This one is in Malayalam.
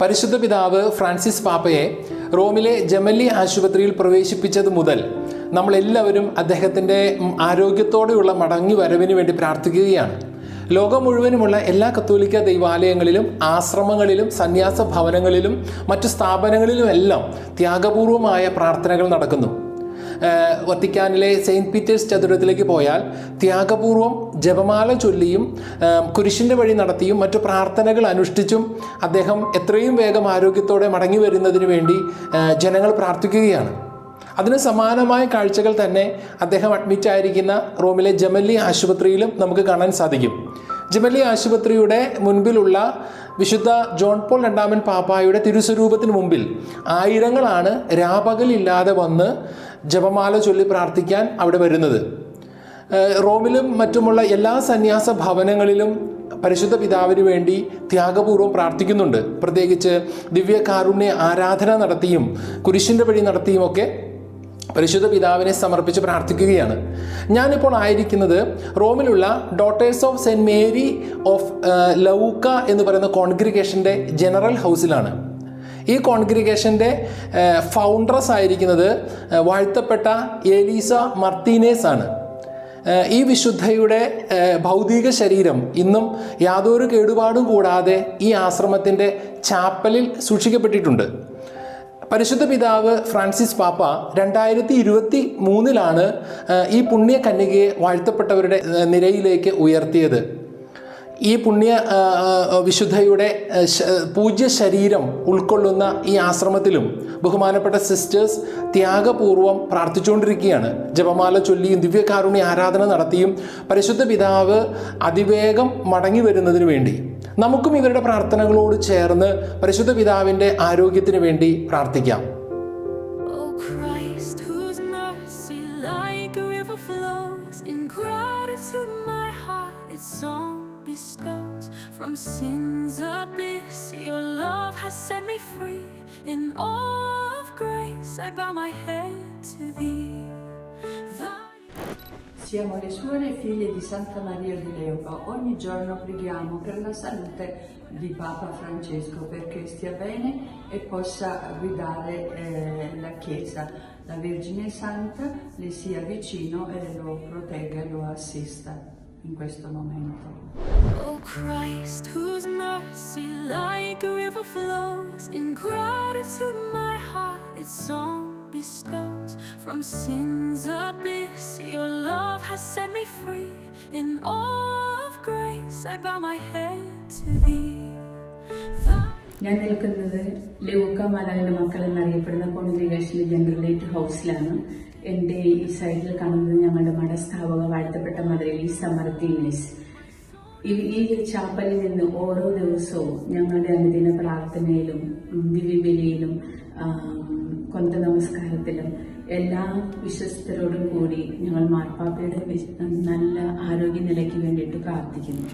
പരിശുദ്ധ പിതാവ് ഫ്രാൻസിസ് പാപ്പയെ റോമിലെ ജമല്ലി ആശുപത്രിയിൽ പ്രവേശിപ്പിച്ചത് മുതൽ നമ്മളെല്ലാവരും അദ്ദേഹത്തിന്റെ ആരോഗ്യത്തോടെയുള്ള മടങ്ങി വരവിന് വേണ്ടി പ്രാർത്ഥിക്കുകയാണ്. ലോകം മുഴുവനുമുള്ള എല്ലാ കത്തോലിക്ക ദൈവാലയങ്ങളിലും ആശ്രമങ്ങളിലും സന്യാസ ഭവനങ്ങളിലും മറ്റു സ്ഥാപനങ്ങളിലുമെല്ലാം ത്യാഗപൂർവമായ പ്രാർത്ഥനകൾ നടക്കുന്നു. വത്തിക്കാനിലെ സെയിന്റ് പീറ്റേഴ്സ് ചതുരത്തിലേക്ക് പോയാൽ ത്യാഗപൂർവം ജപമാല ചൊല്ലിയും കുരിശിന്റെ വഴി നടത്തിയും മറ്റു പ്രാർത്ഥനകൾ അനുഷ്ഠിച്ചും അദ്ദേഹം എത്രയും വേഗം ആരോഗ്യത്തോടെ മടങ്ങി വരുന്നതിന് വേണ്ടി ജനങ്ങൾ പ്രാർത്ഥിക്കുകയാണ്. അതിന് സമാനമായ കാഴ്ചകൾ തന്നെ അദ്ദേഹം അഡ്മിറ്റ് ആയിരിക്കുന്ന റോമിലെ ജമല്ലി ആശുപത്രിയിലും നമുക്ക് കാണാൻ സാധിക്കും. ജമല്ലി ആശുപത്രിയുടെ മുൻപിലുള്ള വിശുദ്ധ ജോൺ പോൾ രണ്ടാമൻ പാപ്പായുടെ തിരുസ്വരൂപത്തിന് മുമ്പിൽ ആയിരങ്ങളാണ് രാപകലില്ലാതെ വന്ന് ജപമാല ചൊല്ലി പ്രാർത്ഥിക്കാൻ അവിടെ വരുന്നത്. റോമിലും മറ്റുമുള്ള എല്ലാ സന്യാസ ഭവനങ്ങളിലും പരിശുദ്ധ പിതാവിന് വേണ്ടി ത്യാഗപൂർവം പ്രാർത്ഥിക്കുന്നുണ്ട്. പ്രത്യേകിച്ച് ദിവ്യകാരുണ്യ ആരാധന നടത്തിയും കുരിശിന്റെ വഴി നടത്തിയുമൊക്കെ പരിശുദ്ധ പിതാവിനെ സമർപ്പിച്ച് പ്രാർത്ഥിക്കുകയാണ്. ഞാനിപ്പോൾ ആയിരിക്കുന്നത് റോമിലുള്ള daughters of saint Mary of Leuca എന്ന് പറയുന്ന കോൺഗ്രിഗേഷന്റെ ജനറൽ ഹൗസിലാണ്. ഈ കോൺഗ്രിഗേഷന്റെ ഫൗണ്ടറസ് ആയിരിക്കുന്നത് വാഴ്ത്തപ്പെട്ട എലീസ മർത്തീനേസ് ആണ്. ഈ വിശുദ്ധയുടെ ഭൗതിക ശരീരം ഇന്നും യാതൊരു കേടുപാടും കൂടാതെ ഈ ആശ്രമത്തിന്റെ ചാപ്പലിൽ സൂക്ഷിക്കപ്പെട്ടിട്ടുണ്ട്. പരിശുദ്ധ പിതാവ് ഫ്രാൻസിസ് പാപ്പ രണ്ടായിരത്തി ഇരുപത്തി മൂന്നിലാണ് ഈ പുണ്യ കന്യകയെ വാഴ്ത്തപ്പെട്ടവരുടെ നിരയിലേക്ക് ഉയർത്തിയത്. ഈ പുണ്യ വിശുദ്ധയുടെ പൂജ്യ ശരീരം ഉൾക്കൊള്ളുന്ന ഈ ആശ്രമത്തിലും ബഹുമാനപ്പെട്ട സിസ്റ്റേഴ്സ് ത്യാഗപൂർവം പ്രാർത്ഥിച്ചുകൊണ്ടിരിക്കുകയാണ്. ജപമാല ചൊല്ലിയും ദിവ്യകാരുണ്യ ആരാധന നടത്തിയും പരിശുദ്ധ പിതാവ് അതിവേഗം മടങ്ങി വരുന്നതിന് വേണ്ടി. നമുക്കും ഇവരുടെ പ്രാർത്ഥനകളോട് ചേർന്ന് പരിശുദ്ധ പിതാവിന്റെ ആരോഗ്യത്തിന് വേണ്ടി പ്രാർത്ഥിക്കാം Oh. From sins abyss, your love has set me free. In all of grace, I bow my head to thee. Siamo le suore figlie di Santa Maria di Leuca. Ogni giorno preghiamo per la salute di Papa Francesco perché stia bene e possa guidare eh, la Chiesa. La Vergine Santa le sia vicino e lo protegga e lo assista in questo momento. Oh Christ, whose mercy like a river flows in gratitude, my heart its song bestows. From sins your love has set me free. In all of grace, I bow my head to thee. ഞാൻ നിൽക്കുന്നത് ലൂക്ക മാതാവിന്റെ മക്കൾ എന്നറിയപ്പെടുന്ന കോൺഗ്രിഗേഷൻ ജനറലേറ്റ് ഹൗസിലാണ് എന്റെ ഈ സൈഡിൽ കാണുന്നത് ഞങ്ങളുടെ മഠസ്ഥാപക വാഴ്ത്തപ്പെട്ട മദർ എലീസ മർത്തീനസ് ഈ ചാപ്പലിൽ നിന്ന് ഓരോ ദിവസവും ഞങ്ങളുടെ അനുദിന പ്രാർത്ഥനയിലും ദിവ്യബലിയിലും കൊന്ത നമസ്കാരത്തിലും എല്ലാ വിശ്വസ്തരോടും കൂടി ഞങ്ങൾ മാർപ്പാപ്പയുടെ നല്ല ആരോഗ്യനിലയ്ക്ക് വേണ്ടിയിട്ട് പ്രാർത്ഥിക്കുന്നു.